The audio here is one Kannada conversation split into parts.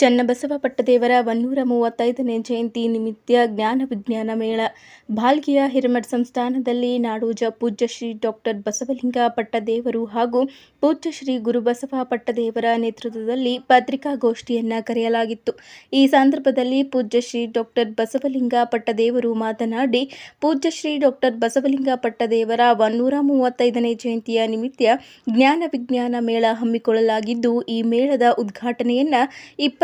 ಚನ್ನಬಸವ ಪಟ್ಟದೇವರ ಒನ್ನೂರ ಮೂವತ್ತೈದನೇ ಜಯಂತಿ ನಿಮಿತ್ತ ಜ್ಞಾನ ವಿಜ್ಞಾನ ಮೇಳ. ಭಾಲ್ಗಿಯ ಹಿರಮಠ ಸಂಸ್ಥಾನದಲ್ಲಿ ನಾಡೋಜ ಪೂಜ್ಯ ಶ್ರೀ ಡಾಕ್ಟರ್ ಬಸವಲಿಂಗ ಪಟ್ಟದೇವರು ಹಾಗೂ ಪೂಜ್ಯ ಶ್ರೀ ಗುರುಬಸವ ಪಟ್ಟದೇವರ ನೇತೃತ್ವದಲ್ಲಿ ಪತ್ರಿಕಾಗೋಷ್ಠಿಯನ್ನು ಕರೆಯಲಾಗಿತ್ತು. ಈ ಸಂದರ್ಭದಲ್ಲಿ ಪೂಜ್ಯ ಶ್ರೀ ಡಾಕ್ಟರ್ ಬಸವಲಿಂಗ ಪಟ್ಟದೇವರು ಮಾತನಾಡಿ, ಪೂಜ್ಯ ಶ್ರೀ ಡಾಕ್ಟರ್ ಬಸವಲಿಂಗ ಪಟ್ಟದೇವರ ಒನ್ನೂರ ಮೂವತ್ತೈದನೇ ಜಯಂತಿಯ ನಿಮಿತ್ತ ಜ್ಞಾನ ವಿಜ್ಞಾನ ಮೇಳ ಹಮ್ಮಿಕೊಳ್ಳಲಾಗಿದ್ದು, ಈ ಮೇಳದ ಉದ್ಘಾಟನೆಯನ್ನ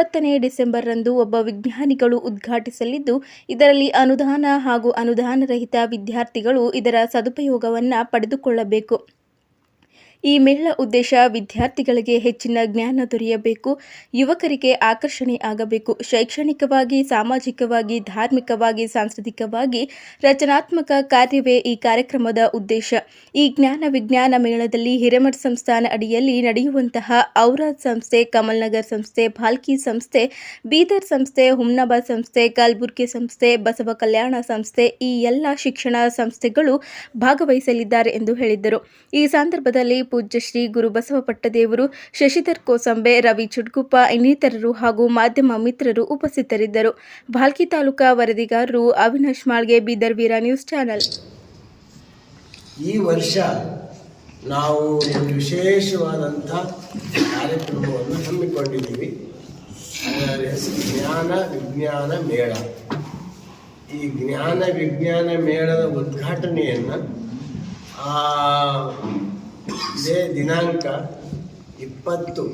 ಇಪ್ಪತ್ತನೇ ಡಿಸೆಂಬರ್ರಂದು ಒಬ್ಬ ವಿಜ್ಞಾನಿಗಳು ಉದ್ಘಾಟಿಸಲಿದ್ದು ಇದರಲ್ಲಿ ಅನುದಾನ ಹಾಗೂ ಅನುದಾನರಹಿತ ವಿದ್ಯಾರ್ಥಿಗಳು ಇದರ ಸದುಪಯೋಗವನ್ನು ಪಡೆದುಕೊಳ್ಳಬೇಕು. ಈ ಮೇಳ ಉದ್ದೇಶ ವಿದ್ಯಾರ್ಥಿಗಳಿಗೆ ಹೆಚ್ಚಿನ ಜ್ಞಾನ ದೊರೆಯಬೇಕು, ಯುವಕರಿಗೆ ಆಕರ್ಷಣೆ ಆಗಬೇಕು. ಶೈಕ್ಷಣಿಕವಾಗಿ, ಸಾಮಾಜಿಕವಾಗಿ, ಧಾರ್ಮಿಕವಾಗಿ, ಸಾಂಸ್ಕೃತಿಕವಾಗಿ ರಚನಾತ್ಮಕ ಕಾರ್ಯವೇ ಈ ಕಾರ್ಯಕ್ರಮದ ಉದ್ದೇಶ. ಈ ಜ್ಞಾನ ವಿಜ್ಞಾನ ಮೇಳದಲ್ಲಿ ಹಿರೇಮಠ ಸಂಸ್ಥಾನ ಅಡಿಯಲ್ಲಿ ನಡೆಯುವಂತಹ ಔರಾದ್ ಸಂಸ್ಥೆ, ಕಮಲ್ನಗರ್ ಸಂಸ್ಥೆ, ಭಾಲ್ಕಿ ಸಂಸ್ಥೆ, ಬೀದರ್ ಸಂಸ್ಥೆ, ಹುಮ್ನಾಬಾದ್ ಸಂಸ್ಥೆ, ಕಲ್ಬುರ್ಗಿ ಸಂಸ್ಥೆ, ಬಸವ ಕಲ್ಯಾಣ ಸಂಸ್ಥೆ ಈ ಎಲ್ಲ ಶಿಕ್ಷಣ ಸಂಸ್ಥೆಗಳು ಭಾಗವಹಿಸಲಿದ್ದಾರೆ ಎಂದು ಹೇಳಿದ್ದರು. ಈ ಸಂದರ್ಭದಲ್ಲಿ ಪೂಜ್ಯ ಶ್ರೀ ಗುರು ಬಸವ ಪಟ್ಟದೇವರು ಶಶಿಧರ್ ಕೋಸಂಬೆ, ರವಿ ಚುಡ್ಗುಪ್ಪ ಇನ್ನಿತರರು ಹಾಗೂ ಮಾಧ್ಯಮ ಮಿತ್ರರು ಉಪಸ್ಥಿತರಿದ್ದರು. ಭಾಲ್ಕಿ ತಾಲೂಕಾ ವರದಿಗಾರರು ಅವಿನಾಶ್ ಮಾಳ್ಗೆ, ಬೀದರ್ ವೀರ ನ್ಯೂಸ್ ಚಾನೆಲ್. ಈ ವರ್ಷ ನಾವು ಒಂದು ಕಾರ್ಯಕ್ರಮವನ್ನು ಹಮ್ಮಿಕೊಂಡಿದ್ದೀವಿ. ಜ್ಞಾನ ವಿಜ್ಞಾನ ಮೇಳ. ಈ ಜ್ಞಾನ ವಿಜ್ಞಾನ ಮೇಳದ ಉದ್ಘಾಟನೆಯನ್ನು ಇದೇ ದಿನಾಂಕ ಇಪ್ಪತ್ತು,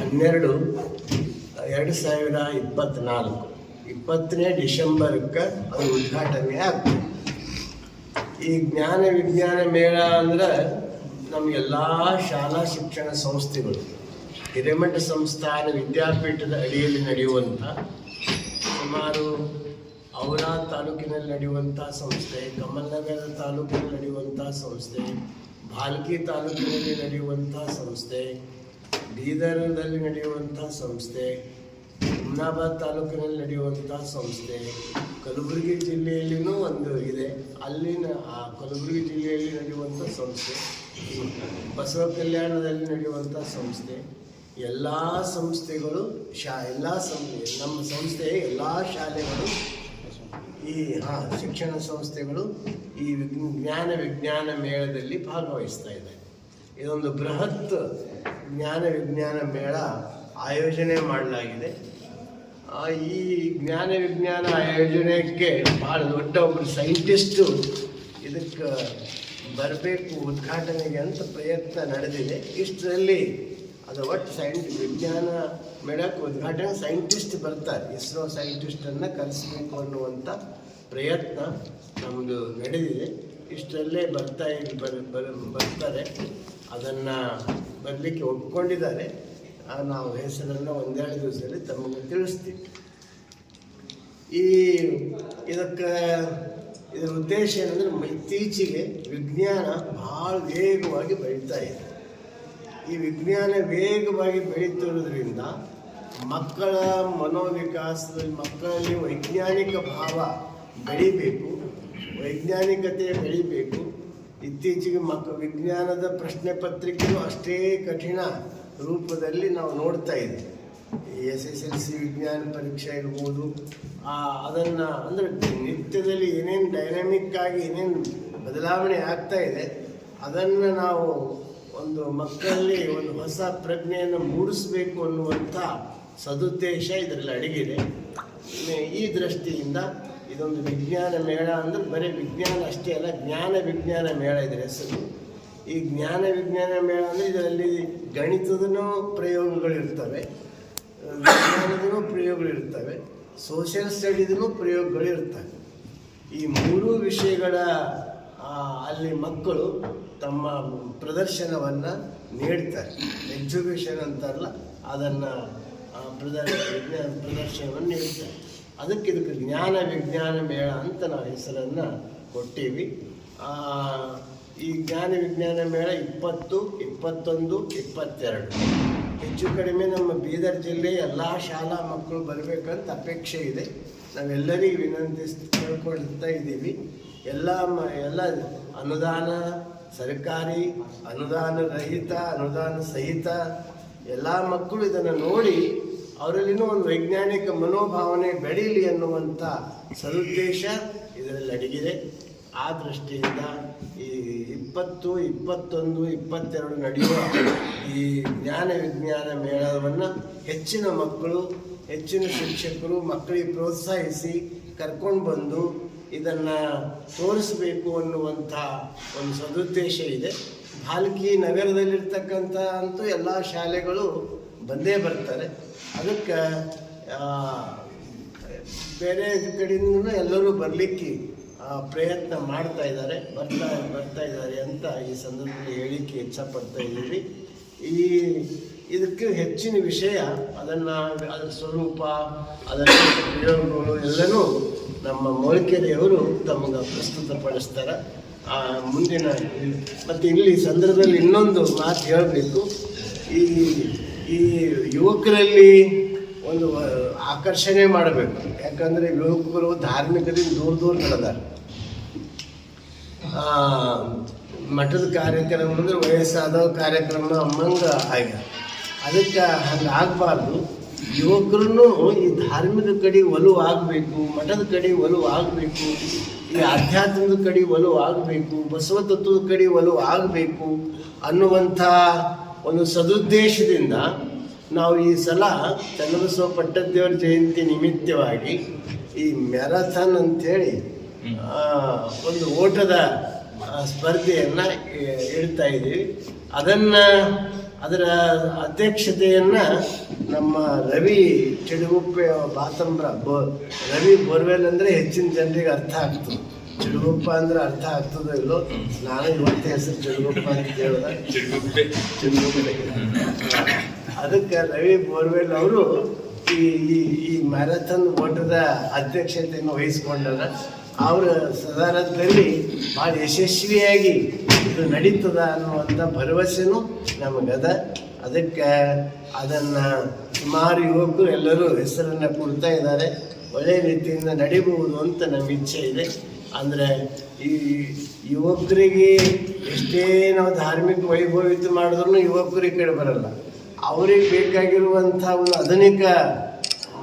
ಹನ್ನೆರಡು, ಎರಡು ಸಾವಿರ ಇಪ್ಪತ್ತ್ನಾಲ್ಕು ಇಪ್ಪತ್ತನೇ ಡಿಸೆಂಬರ್ಗೆ ಅದು ಉದ್ಘಾಟನೆ ಆಗ್ತದೆ. ಈ ಜ್ಞಾನ ವಿಜ್ಞಾನ ಮೇಳ ಅಂದ್ರೆ ನಮಗೆಲ್ಲ ಶಾಲಾ ಶಿಕ್ಷಣ ಸಂಸ್ಥೆಗಳು, ಹಿರೇಮಠ ಸಂಸ್ಥಾನ ವಿದ್ಯಾಪೀಠದ ಅಡಿಯಲ್ಲಿ ನಡೆಯುವಂಥ, ಸುಮಾರು ಔರಾ ತಾಲೂಕಿನಲ್ಲಿ ನಡೆಯುವಂಥ ಸಂಸ್ಥೆ, ಕಮಲ್ನಗರ ತಾಲೂಕಿನಲ್ಲಿ ನಡೆಯುವಂಥ ಸಂಸ್ಥೆ ಭಾಲ್ಕಿ ತಾಲೂಕಿನಲ್ಲಿ ನಡೆಯುವಂಥ ಸಂಸ್ಥೆ, ಬೀದರ್ನಲ್ಲಿ ನಡೆಯುವಂಥ ಸಂಸ್ಥೆ, ಹುಮ್ನಾಬಾದ್ ತಾಲೂಕಿನಲ್ಲಿ ನಡೆಯುವಂಥ ಸಂಸ್ಥೆ, ಕಲಬುರಗಿ ಜಿಲ್ಲೆಯಲ್ಲಿನೂ ಒಂದು ಇದೆ. ಅಲ್ಲಿನ, ಆ, ಕಲಬುರಗಿ ಜಿಲ್ಲೆಯಲ್ಲಿ ನಡೆಯುವಂಥ ಸಂಸ್ಥೆ ಬಸವ ಕಲ್ಯಾಣದಲ್ಲಿ ನಡೆಯುವಂಥ ಸಂಸ್ಥೆ, ಎಲ್ಲ ಸಂಸ್ಥೆಗಳು ಶಾ, ಎಲ್ಲ ಸಂ, ನಮ್ಮ ಸಂಸ್ಥೆ ಎಲ್ಲ ಶಾಲೆಗಳು ಈ, ಹಾಂ, ಶಿಕ್ಷಣ ಸಂಸ್ಥೆಗಳು ಈ ಜ್ಞಾನ ವಿಜ್ಞಾನ ಮೇಳದಲ್ಲಿ ಭಾಗವಹಿಸ್ತಾ ಇದೆ. ಇದೊಂದು ಬೃಹತ್ ಜ್ಞಾನ ವಿಜ್ಞಾನ ಮೇಳ ಆಯೋಜನೆ ಮಾಡಲಾಗಿದೆ. ಈ ಜ್ಞಾನ ವಿಜ್ಞಾನ ಆಯೋಜನೆಗೆ ಭಾಳ ದೊಡ್ಡ ಒಬ್ಬರು ಸೈಂಟಿಸ್ಟು ಇದಕ್ಕೆ ಬರಬೇಕು, ಉದ್ಘಾಟನೆಗೆ ಅಂತ ಪ್ರಯತ್ನ ನಡೆದಿದೆ. ಇಷ್ಟರಲ್ಲಿ ಅದು ಒಟ್ಟು ಸೈಂಟಿ ವಿಜ್ಞಾನ ಮೇಳಕ್ಕೆ ಉದ್ಘಾಟನೆ ಸೈಂಟಿಸ್ಟ್ ಬರ್ತಾರೆ. ಇಸ್ರೋ ಸೈಂಟಿಸ್ಟನ್ನು ಕಲಿಸ್ಬೇಕು ಅನ್ನುವಂಥ ಪ್ರಯತ್ನ ನಮ್ಮದು ನಡೆದಿದೆ. ಇಷ್ಟರಲ್ಲೇ ಬರ್ತಾ ಇದ್- ಬರ್ ಬರ್, ಬರ್ತಾರೆ. ಅದನ್ನು ಬರಲಿಕ್ಕೆ ಒಪ್ಕೊಂಡಿದ್ದಾರೆ. ನಾವು ಹೆಸರನ್ನು ಒಂದೆರಡು ದಿವಸದಲ್ಲಿ ತಮಗೆ ತಿಳಿಸ್ತೀವಿ. ಈ, ಇದಕ್ಕೆ, ಇದರ ಉದ್ದೇಶ ಏನಂದರೆ ಇತ್ತೀಚೆಗೆ ವಿಜ್ಞಾನ ಭಾಳ ವೇಗವಾಗಿ ಬೆಳೀತಾ ಇದೆ. ಈ ವಿಜ್ಞಾನ ವೇಗವಾಗಿ ಬೆಳೀತಿರೋದ್ರಿಂದ ಮಕ್ಕಳ ಮನೋವಿಕಾಸದಲ್ಲಿ, ಮಕ್ಕಳಲ್ಲಿ ವೈಜ್ಞಾನಿಕ ಭಾವ ಬೆಳಿಬೇಕು, ವೈಜ್ಞಾನಿಕತೆ ಬೆಳಿಬೇಕು. ಇತ್ತೀಚೆಗೆ ಮಕ್ಕ ವಿಜ್ಞಾನದ ಪ್ರಶ್ನೆ ಪತ್ರಿಕೆಯು ಅಷ್ಟೇ ಕಠಿಣ ರೂಪದಲ್ಲಿ ನಾವು ನೋಡ್ತಾ ಇದ್ದೀವಿ ಎಸ್ ಎಸ್ ಎಲ್ ಸಿ ವಿಜ್ಞಾನ ಪರೀಕ್ಷೆ ಇರ್ಬೋದು. ಅದನ್ನು ಅಂದರೆ ನಿತ್ಯದಲ್ಲಿ ಏನೇನು ಡೈನಾಮಿಕ್ ಏನೇನು ಬದಲಾವಣೆ ಆಗ್ತಾ ಇದೆ, ಅದನ್ನು ನಾವು ಒಂದು ಮಕ್ಕಳಲ್ಲಿ ಒಂದು ಹೊಸ ಪ್ರಜ್ಞೆಯನ್ನು ಮೂಡಿಸಬೇಕು ಅನ್ನುವಂಥ ಸದುದ್ದೇಶ ಇದರಲ್ಲಿ ಅಡಗಿದೆ. ಈ ದೃಷ್ಟಿಯಿಂದ ಇದೊಂದು ವಿಜ್ಞಾನ ಮೇಳ ಅಂದರೆ ಬರೀ ವಿಜ್ಞಾನ ಅಷ್ಟೇ ಅಲ್ಲ, ಜ್ಞಾನ ವಿಜ್ಞಾನ ಮೇಳ ಇದರ ಹೆಸರು. ಈ ಜ್ಞಾನ ವಿಜ್ಞಾನ ಮೇಳ ಅಂದರೆ ಇದರಲ್ಲಿ ಗಣಿತದನೂ ಪ್ರಯೋಗಗಳಿರ್ತವೆ ವಿಜ್ಞಾನದೂ ಪ್ರಯೋಗಗಳಿರ್ತವೆ ಸೋಷಿಯಲ್ ಪ್ರಯೋಗಗಳು ಇರ್ತವೆ. ಈ ಮೂರೂ ವಿಷಯಗಳ ಅಲ್ಲಿ ಮಕ್ಕಳು ತಮ್ಮ ಪ್ರದರ್ಶನವನ್ನು ನೀಡ್ತಾರೆ. ಎಕ್ಸಿಬಿಷನ್ ಅಂತಾರಲ್ಲ, ಅದನ್ನು ಪ್ರದರ್ ವಿಜ್ಞಾನ ಪ್ರದರ್ಶನವನ್ನು ನೀಡ್ತಾರೆ. ಅದಕ್ಕೆ ಇದಕ್ಕೆ ಜ್ಞಾನ ವಿಜ್ಞಾನ ಮೇಳ ಅಂತ ನಾವು ಹೆಸರನ್ನು ಕೊಟ್ಟೀವಿ. ಈ ಜ್ಞಾನ ವಿಜ್ಞಾನ ಮೇಳ ಇಪ್ಪತ್ತು, ಇಪ್ಪತ್ತೊಂದು, ಇಪ್ಪತ್ತೆರಡು. ಹೆಚ್ಚು ಕಡಿಮೆ ನಮ್ಮ ಬೀದರ್ ಜಿಲ್ಲೆ ಎಲ್ಲ ಶಾಲಾ ಮಕ್ಕಳು ಬರಬೇಕಂತ ಅಪೇಕ್ಷೆ ಇದೆ. ನಾವೆಲ್ಲರಿಗೂ ವಿನಂತಿಸಿ ಕೇಳ್ಕೊಳ್ತಾ ಇದ್ದೀವಿ. ಎಲ್ಲ ಮ, ಎಲ್ಲ ಅನುದಾನ ಸರ್ಕಾರಿ, ಅನುದಾನ ರಹಿತ, ಅನುದಾನ ಸಹಿತ ಎಲ್ಲ ಮಕ್ಕಳು ಇದನ್ನು ನೋಡಿ ಅವರಲ್ಲಿನೂ ಒಂದು ವೈಜ್ಞಾನಿಕ ಮನೋಭಾವನೆ ಬೆಳೀಲಿ ಅನ್ನುವಂಥ ಸದುದ್ದೇಶ ಇದರಲ್ಲಿ ಅಡಗಿದೆ. ಆ ದೃಷ್ಟಿಯಿಂದ ಈ ಇಪ್ಪತ್ತು, ಇಪ್ಪತ್ತೊಂದು, ಇಪ್ಪತ್ತೆರಡು ನಡೆಯುವ ಈ ಜ್ಞಾನ ವಿಜ್ಞಾನ ಮೇಳವನ್ನು ಹೆಚ್ಚಿನ ಮಕ್ಕಳು ಹೆಚ್ಚಿನ ಶಿಕ್ಷಕರು ಮಕ್ಕಳಿಗೆ ಪ್ರೋತ್ಸಾಹಿಸಿ ಕರ್ಕೊಂಡು ಬಂದು ಇದನ್ನು ತೋರಿಸಬೇಕು ಅನ್ನುವಂಥ ಒಂದು ಸದುದ್ದೇಶ ಇದೆ. ಭಾಲ್ಕಿ ನಗರದಲ್ಲಿರ್ತಕ್ಕಂಥ ಅಂತೂ ಎಲ್ಲ ಶಾಲೆಗಳು ಬಂದೇ ಬರ್ತಾರೆ. ಅದಕ್ಕೆ ಬೇರೆ ಕಡೆಯಿಂದ ಎಲ್ಲರೂ ಬರಲಿಕ್ಕೆ ಪ್ರಯತ್ನ ಮಾಡ್ತಾ ಇದ್ದಾರೆ. ಬರ್ತಾ ಬರ್ತಾ ಇದ್ದಾರೆ ಅಂತ ಈ ಸಂದರ್ಭದಲ್ಲಿ ಹೇಳಿಕೆ ಇಚ್ಛಪಡ್ತಾ ಇದ್ದೀವಿ. ಈ ಇದಕ್ಕೆ ಹೆಚ್ಚಿನ ವಿಷಯ ಅದನ್ನು ಅದರ ಸ್ವರೂಪ ಅದರ ಪ್ರಯೋಗಗಳು ಎಲ್ಲನೂ ನಮ್ಮ ಮೊಳಕೆರೆಯವರು ತಮಗೆ ಪ್ರಸ್ತುತಪಡಿಸ್ತಾರೆ. ಆ, ಮುಂದಿನ ಮತ್ತು ಇಲ್ಲಿ ಸಂದರ್ಭದಲ್ಲಿ ಇನ್ನೊಂದು ಮಾತು ಹೇಳಬೇಕು. ಈ ಈ ಯುವಕರಲ್ಲಿ ಒಂದು ಆಕರ್ಷಣೆ ಮಾಡಬೇಕು. ಯಾಕಂದರೆ ಯುವಕರು ಧಾರ್ಮಿಕದಿಂದ ದೂರ ದೂರ ನಡೆದಾರೆ. ಮಠದ ಕಾರ್ಯಕ್ರಮ ಅಂದರೆ ವಯಸ್ಸಾದ ಕಾರ್ಯಕ್ರಮ ಅಮ್ಮಂಗ ಆಗ ಅದಕ್ಕೆ ಹಂಗೆ ಆಗಬಾರ್ದು. ಯುವಕರನ್ನು ಈ ಧಾರ್ಮಿಕ ಕಡೆ ಒಲವು ಆಗಬೇಕು ಮಠದ ಕಡೆ ಒಲವು ಆಗಬೇಕು ಈ ಆಧ್ಯಾತ್ಮದ ಕಡೆ ಒಲವು ಆಗಬೇಕು ಬಸವ ತತ್ವದ ಕಡೆ ಒಲವು ಆಗಬೇಕು ಅನ್ನುವಂಥ ಒಂದು ಸದುದ್ದೇಶದಿಂದ ನಾವು ಈ ಸಲ ಚನ್ನಬಸವ ಪಟ್ಟದೇವರ ಜಯಂತಿ ನಿಮಿತ್ತವಾಗಿ ಈ ಮ್ಯಾರಥಾನ್ ಅಂಥೇಳಿ ಒಂದು ಓಟದ ಸ್ಪರ್ಧೆಯನ್ನು ಇಡ್ತಾ ಇದ್ದೀವಿ. ಅದನ್ನು ಅದರ ಅಧ್ಯಕ್ಷತೆಯನ್ನು ನಮ್ಮ ರವಿ ಚಿಡುಗುಪ್ಪೆ ಬಾತಂಬ್ರ ಬೋ ರವಿ ಬೋರ್ವೆಲ್ ಅಂದರೆ ಹೆಚ್ಚಿನ ಜನರಿಗೆ ಅರ್ಥ ಆಗ್ತದೆ. ಚಿಡುಗುಪ್ಪ ಅಂದ್ರೆ ಅರ್ಥ ಆಗ್ತದೋ ಇಲ್ಲೋ ನಾನು ಇವತ್ತು ಹೆಸರು ಚಿಡುಗುಪ್ಪ ಅಂತ ಹೇಳಿದೆ ಚಿಡುಗುಪ್ಪೆ ಅದಕ್ಕೆ ರವಿ ಬೋರ್ವೆಲ್ ಅವರು ಈ ಈ ಈ ಮ್ಯಾರಥಾನ್ ಓಟದ ಅಧ್ಯಕ್ಷತೆಯನ್ನು ವಹಿಸ್ಕೊಂಡಾರ. ಅವರ ಸದಾರದಲ್ಲಿ ಭಾಳ ಯಶಸ್ವಿಯಾಗಿ ಇದು ನಡೀತದ ಅನ್ನುವಂಥ ಭರವಸೆನೂ ನಮಗದ. ಅದಕ್ಕೆ ಅದನ್ನು ಸುಮಾರು ಯುವಕರು ಎಲ್ಲರೂ ಹೆಸರನ್ನು ಕೊಡ್ತಾ ಇದ್ದಾರೆ. ಒಳ್ಳೆಯ ರೀತಿಯಿಂದ ನಡಿಬಹುದು ಅಂತ ನಮ್ಮ ಇಚ್ಛೆ ಇದೆ. ಅಂದರೆ ಈ ಯುವಕರಿಗೆ ಎಷ್ಟೇ ನಾವು ಧಾರ್ಮಿಕ ವೈಭವಿತ ಮಾಡಿದ್ರು ಯುವಕರು ಈ ಕಡೆ ಬರಲ್ಲ. ಅವ್ರಿಗೆ ಬೇಕಾಗಿರುವಂಥ ಒಂದು ಆಧುನಿಕ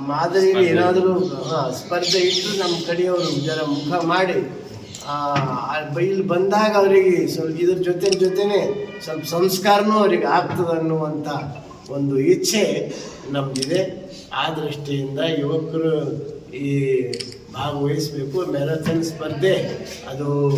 ಮಾದರಿಯಲ್ಲಿ ಏನಾದರೂ ಸ್ಪರ್ಧೆ ಇಟ್ಟು ನಮ್ಮ ಕಡೆಯವರು ಜರ ಮುಖ ಮಾಡಿ ಇಲ್ಲಿ ಬಂದಾಗ ಅವರಿಗೆ ಸ್ವಲ್ಪ ಇದ್ರ ಜೊತೆ ಜೊತೆನೆ ಸ್ವಲ್ಪ ಸಂಸ್ಕಾರನೂ ಅವರಿಗೆ ಆಗ್ತದೆ ಅನ್ನುವಂಥ ಒಂದು ಇಚ್ಛೆ ನಮಗಿದೆ. ಆ ದೃಷ್ಟಿಯಿಂದ ಯುವಕರು ಈ ಭಾಗವಹಿಸಬೇಕು. ಮ್ಯಾರಥಾನ್ ಸ್ಪರ್ಧೆ, ಅದು